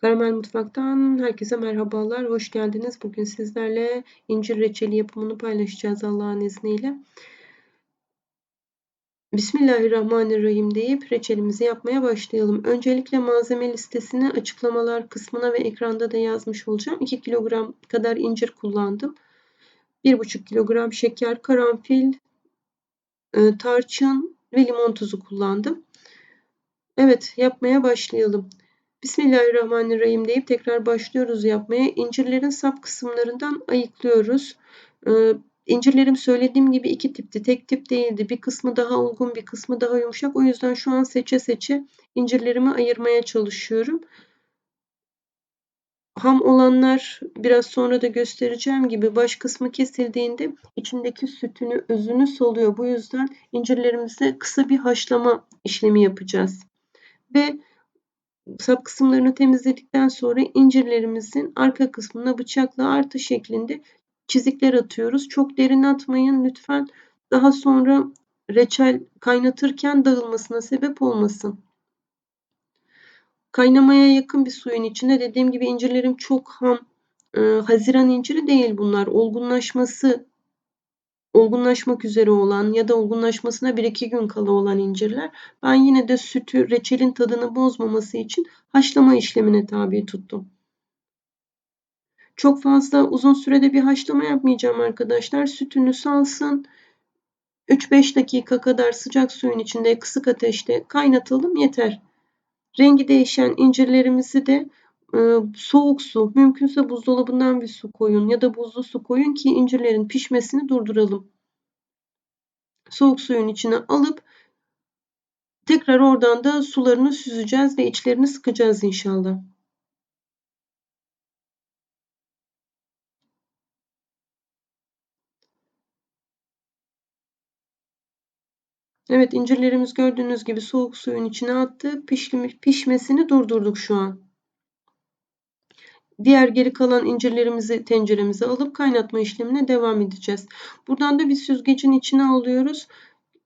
Karamel Mutfak'tan herkese merhabalar, hoş geldiniz. Bugün sizlerle incir reçeli yapımını paylaşacağız Allah'ın izniyle. Bismillahirrahmanirrahim deyip reçelimizi yapmaya başlayalım. Öncelikle malzeme listesini açıklamalar kısmına ve ekranda da yazmış olacağım. 2 kilogram kadar incir kullandım. 1,5 kilogram şeker, karanfil, e, tarçın ve limon tuzu kullandım. Evet yapmaya başlayalım. Bismillahirrahmanirrahim deyip tekrar başlıyoruz yapmaya. İncirlerin sap kısımlarından ayıklıyoruz. Ee, İncirlerim söylediğim gibi iki tipti. Tek tip değildi. Bir kısmı daha olgun, bir kısmı daha yumuşak. O yüzden şu an seçe seçe incirlerimi ayırmaya çalışıyorum. Ham olanlar biraz sonra da göstereceğim gibi baş kısmı kesildiğinde içindeki sütünü, özünü soluyor. Bu yüzden incirlerimize kısa bir haşlama işlemi yapacağız. Ve sap kısımlarını temizledikten sonra incirlerimizin arka kısmına bıçakla artı şeklinde çizikler atıyoruz. Çok derin atmayın lütfen. Daha sonra reçel kaynatırken dağılmasına sebep olmasın. Kaynamaya yakın bir suyun içinde dediğim gibi incirlerim çok ham. Haziran inciri değil bunlar. Olgunlaşması olgunlaşmak üzere olan ya da olgunlaşmasına 1-2 gün kala olan incirler. Ben yine de sütü, reçelin tadını bozmaması için haşlama işlemine tabi tuttum. Çok fazla uzun sürede bir haşlama yapmayacağım arkadaşlar. Sütünü salsın. 3-5 dakika kadar sıcak suyun içinde kısık ateşte kaynatalım yeter. Rengi değişen incirlerimizi de soğuk su, mümkünse buzdolabından bir su koyun ya da buzlu su koyun ki incirlerin pişmesini durduralım. Soğuk suyun içine alıp tekrar oradan da sularını süzeceğiz ve içlerini sıkacağız inşallah. Evet incirlerimiz gördüğünüz gibi soğuk suyun içine attı. Pişmesini durdurduk şu an. Diğer geri kalan incirlerimizi tenceremize alıp kaynatma işlemine devam edeceğiz. Buradan da bir süzgecin içine alıyoruz.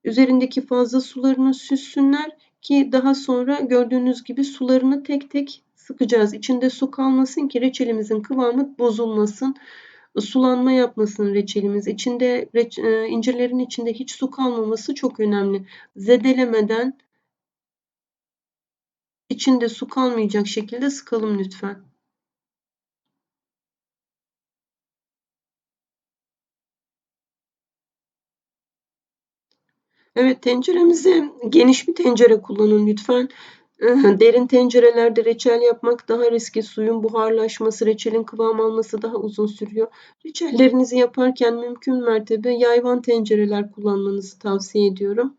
Üzerindeki fazla sularını süssünler ki daha sonra gördüğünüz gibi sularını tek tek sıkacağız. İçinde su kalmasın ki reçelimizin kıvamı bozulmasın. Sulanma yapmasın reçelimiz. İçinde reç, e, incirlerin içinde hiç su kalmaması çok önemli. Zedelemeden içinde su kalmayacak şekilde sıkalım lütfen. Evet tenceremizi geniş bir tencere kullanın lütfen. Derin tencerelerde reçel yapmak daha riskli. Suyun buharlaşması, reçelin kıvam alması daha uzun sürüyor. Reçellerinizi yaparken mümkün mertebe yayvan tencereler kullanmanızı tavsiye ediyorum.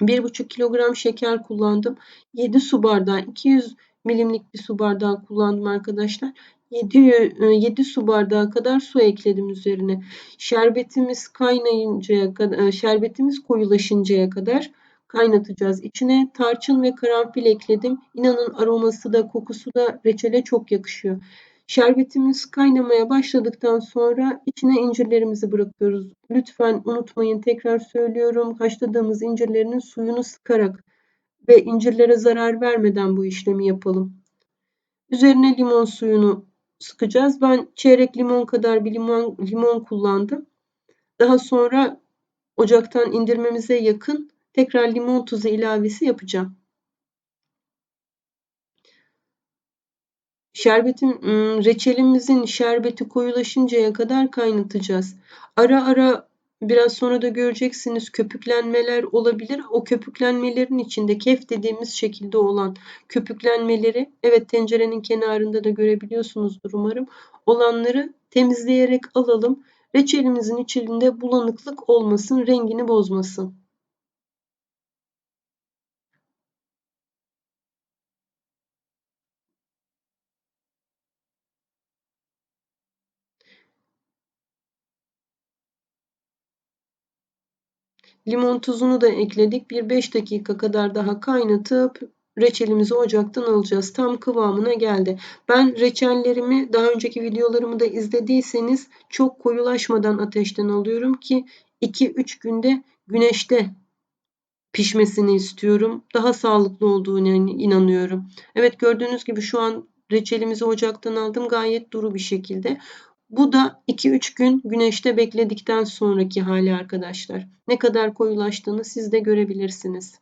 1,5 kilogram şeker kullandım. 7 su bardağı, 200 milimlik bir su bardağı kullandım arkadaşlar. 7, 7 su bardağı kadar su ekledim üzerine. Şerbetimiz kaynayıncaya kadar, e, şerbetimiz koyulaşıncaya kadar kaynatacağız. İçine tarçın ve karanfil ekledim. İnanın aroması da kokusu da reçele çok yakışıyor. Şerbetimiz kaynamaya başladıktan sonra içine incirlerimizi bırakıyoruz. Lütfen unutmayın tekrar söylüyorum haşladığımız incirlerinin suyunu sıkarak ve incirlere zarar vermeden bu işlemi yapalım. Üzerine limon suyunu sıkacağız. Ben çeyrek limon kadar bir limon, limon kullandım. Daha sonra ocaktan indirmemize yakın tekrar limon tuzu ilavesi yapacağım. Şerbetin reçelimizin şerbeti koyulaşıncaya kadar kaynatacağız. Ara ara biraz sonra da göreceksiniz köpüklenmeler olabilir. O köpüklenmelerin içinde kef dediğimiz şekilde olan köpüklenmeleri evet tencerenin kenarında da görebiliyorsunuzdur umarım. Olanları temizleyerek alalım. Reçelimizin içinde bulanıklık olmasın, rengini bozmasın. Limon tuzunu da ekledik. Bir 5 dakika kadar daha kaynatıp reçelimizi ocaktan alacağız. Tam kıvamına geldi. Ben reçellerimi daha önceki videolarımı da izlediyseniz çok koyulaşmadan ateşten alıyorum ki 2-3 günde güneşte pişmesini istiyorum. Daha sağlıklı olduğunu inanıyorum. Evet gördüğünüz gibi şu an reçelimizi ocaktan aldım. Gayet duru bir şekilde. Bu da 2-3 gün güneşte bekledikten sonraki hali arkadaşlar. Ne kadar koyulaştığını siz de görebilirsiniz.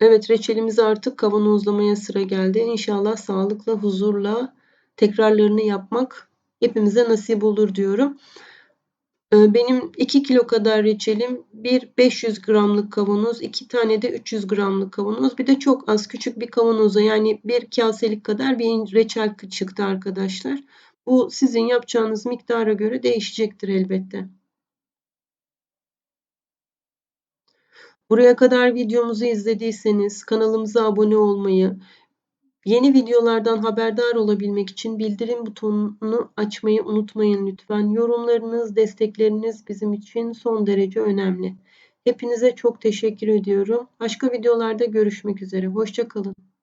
Evet reçelimizi artık kavanozlamaya sıra geldi. İnşallah sağlıkla, huzurla tekrarlarını yapmak hepimize nasip olur diyorum. Ee, benim 2 kilo kadar reçelim, bir 500 gramlık kavanoz, iki tane de 300 gramlık kavanoz. Bir de çok az küçük bir kavanoza yani bir kaselik kadar bir reçel çıktı arkadaşlar. Bu sizin yapacağınız miktara göre değişecektir elbette. Buraya kadar videomuzu izlediyseniz kanalımıza abone olmayı, yeni videolardan haberdar olabilmek için bildirim butonunu açmayı unutmayın lütfen. Yorumlarınız, destekleriniz bizim için son derece önemli. Hepinize çok teşekkür ediyorum. Başka videolarda görüşmek üzere. Hoşçakalın.